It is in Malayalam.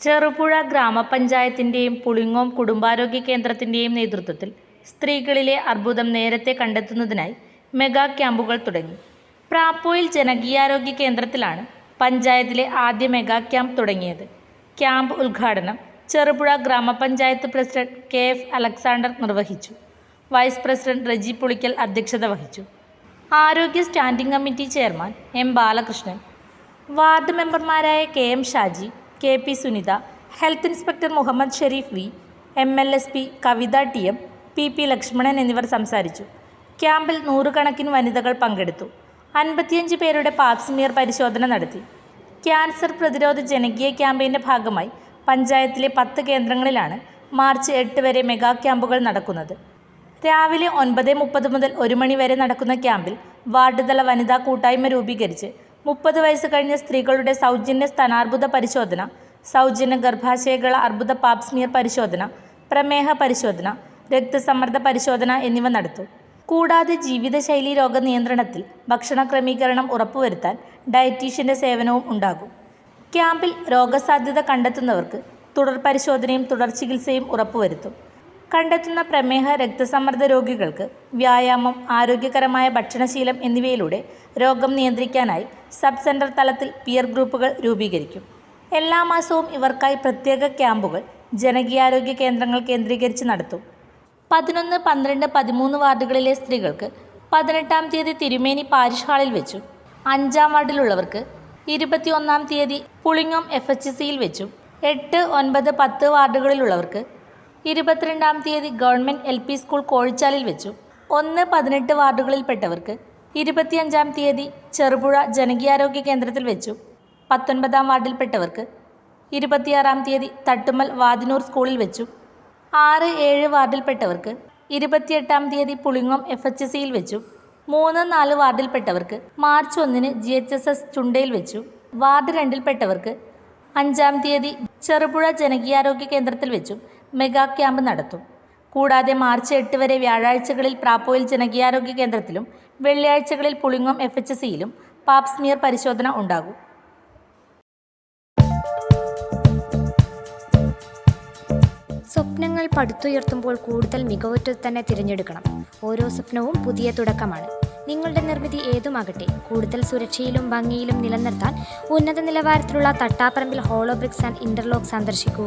ചെറുപുഴ ഗ്രാമപഞ്ചായത്തിന്റെയും പുളിങ്ങോം കുടുംബാരോഗ്യ കേന്ദ്രത്തിന്റെയും നേതൃത്വത്തിൽ സ്ത്രീകളിലെ അർബുദം നേരത്തെ കണ്ടെത്തുന്നതിനായി മെഗാ ക്യാമ്പുകൾ തുടങ്ങി. പ്രാപ്പോയിൽ ജനകീയാരോഗ്യ കേന്ദ്രത്തിലാണ് പഞ്ചായത്തിലെ ആദ്യ മെഗാ ക്യാമ്പ് തുടങ്ങിയത്. ക്യാമ്പ് ഉദ്ഘാടനം Cherupuzha Gramapanchayat president K F Alexander നിർവഹിച്ചു. വൈസ് പ്രസിഡന്റ് റെജി പുളിക്കൽ അധ്യക്ഷത വഹിച്ചു. ആരോഗ്യ standing committee chairman M Balakrishnan. Ward മെമ്പർമാരായ K M Shaji K P Sunitha health inspector Muhammad Shareef V M L S P Kavitha T M P P Lakshmanan എന്നിവർ സംസാരിച്ചു. ക്യാമ്പിൽ നൂറുകണക്കിന് വനിതകൾ പങ്കെടുത്തു. അൻപത്തിയഞ്ച് പേരുടെ പാപ്സ്മിയർ പരിശോധന നടത്തി. ക്യാൻസർ പ്രതിരോധ ജനകീയ ക്യാമ്പയിന്റെ ഭാഗമായി പഞ്ചായത്തിലെ പത്ത് കേന്ദ്രങ്ങളിലാണ് മാർച്ച് എട്ട് വരെ മെഗാ ക്യാമ്പുകൾ നടക്കുന്നത്. രാവിലെ ഒൻപത് മുപ്പത് മുതൽ ഒരു മണി വരെ നടക്കുന്ന ക്യാമ്പിൽ വാർഡ് തല വനിതാ കൂട്ടായ്മ രൂപീകരിച്ച് മുപ്പത് വയസ്സ് കഴിഞ്ഞ സ്ത്രീകളുടെ സൗജന്യ സ്ഥാനാർബുദ പരിശോധന സൗജന്യ ഗർഭാശയകള അർബുദ പാപ്സ്മിയർ പരിശോധന പ്രമേഹ പരിശോധന രക്തസമ്മർദ്ദ പരിശോധന എന്നിവ നടത്തും. കൂടാതെ ജീവിതശൈലി രോഗ നിയന്ത്രണത്തിൽ ഭക്ഷണ ക്രമീകരണം ഉറപ്പുവരുത്താൻ ഡയറ്റീഷ്യന്റെ സേവനവും ഉണ്ടാകും. ക്യാമ്പിൽ രോഗസാധ്യത കണ്ടെത്തുന്നവർക്ക് തുടർ പരിശോധനയും തുടർ ചികിത്സയും ഉറപ്പുവരുത്തും. കണ്ടെത്തുന്ന പ്രമേഹ രക്തസമ്മർദ്ദ രോഗികൾക്ക് വ്യായാമം ആരോഗ്യകരമായ ഭക്ഷണശീലം എന്നിവയിലൂടെ രോഗം നിയന്ത്രിക്കാനായി സബ് സെന്റർ തലത്തിൽ പിയർ ഗ്രൂപ്പുകൾ രൂപീകരിക്കും. എല്ലാ മാസവും ഇവർക്കായി പ്രത്യേക ക്യാമ്പുകൾ ജനകീയാരോഗ്യ കേന്ദ്രങ്ങൾ കേന്ദ്രീകരിച്ച് നടത്തും. പതിനൊന്ന് പന്ത്രണ്ട് പതിമൂന്ന് വാർഡുകളിലെ സ്ത്രീകൾക്ക് പതിനെട്ടാം തീയതി തിരുമേനി പാരിഷ് ഹാളിൽ വെച്ചും അഞ്ചാം വാർഡിലുള്ളവർക്ക് ഇരുപത്തിയൊന്നാം തീയതി പുളിങ്ങോം എഫ് എച്ച് സിയിൽ വെച്ചും എട്ട് ഒൻപത് പത്ത് വാർഡുകളിലുള്ളവർക്ക് ഇരുപത്തിരണ്ടാം തീയതി ഗവൺമെന്റ് എൽ പി സ്കൂൾ കോഴിച്ചാലിൽ വെച്ചു. ഒന്ന് പതിനെട്ട് വാർഡുകളിൽപ്പെട്ടവർക്ക് ഇരുപത്തിയഞ്ചാം തീയതി ചെറുപുഴ ജനകീയാരോഗ്യ കേന്ദ്രത്തിൽ വെച്ചു. പത്തൊൻപതാം വാർഡിൽപ്പെട്ടവർക്ക് ഇരുപത്തിയാറാം തീയതി തട്ടുമ്മൽ വാതിനൂർ സ്കൂളിൽ വെച്ചു. ആറ് ഏഴ് വാർഡിൽപ്പെട്ടവർക്ക് ഇരുപത്തിയെട്ടാം തീയതി പുളിങ്ങോം എഫ് എച്ച് സിയിൽ വെച്ചു. മൂന്ന് നാല് വാർഡിൽപ്പെട്ടവർക്ക് മാർച്ച് ഒന്നിന് ജി എച്ച് എസ് എസ് ചുണ്ടയിൽ വെച്ചു. വാർഡ് രണ്ടിൽപ്പെട്ടവർക്ക് അഞ്ചാം തീയതി ചെറുപുഴ ജനകീയാരോഗ്യ കേന്ദ്രത്തിൽ വെച്ചും. മെഗാ ക്യാമ്പ് നടത്തും. കൂടാതെ മാർച്ച് എട്ട് വരെ വ്യാഴാഴ്ചകളിൽ പ്രാപ്പോയിൽ ജനകീയാരോഗ്യ കേന്ദ്രത്തിലും വെള്ളിയാഴ്ചകളിൽ പുളിങ്ങോം എഫ് എച്ച് സിയിലും പാപ്സ്മിയർ പരിശോധന ഉണ്ടാകും. സ്വപ്നങ്ങൾ പടുത്തുയർത്തുമ്പോൾ കൂടുതൽ മികവുറ്റത് തന്നെ തിരഞ്ഞെടുക്കണം. ഓരോ സ്വപ്നവും പുതിയ തുടക്കമാണ്. നിങ്ങളുടെ നിർമ്മിതി ഏതുമാകട്ടെ കൂടുതൽ സുരക്ഷയിലും ഭംഗിയിലും നിലനിർത്താൻ ഉന്നത നിലവാരത്തിലുള്ള Thattaparambil hollow bricks and interlock സന്ദർശിക്കൂ.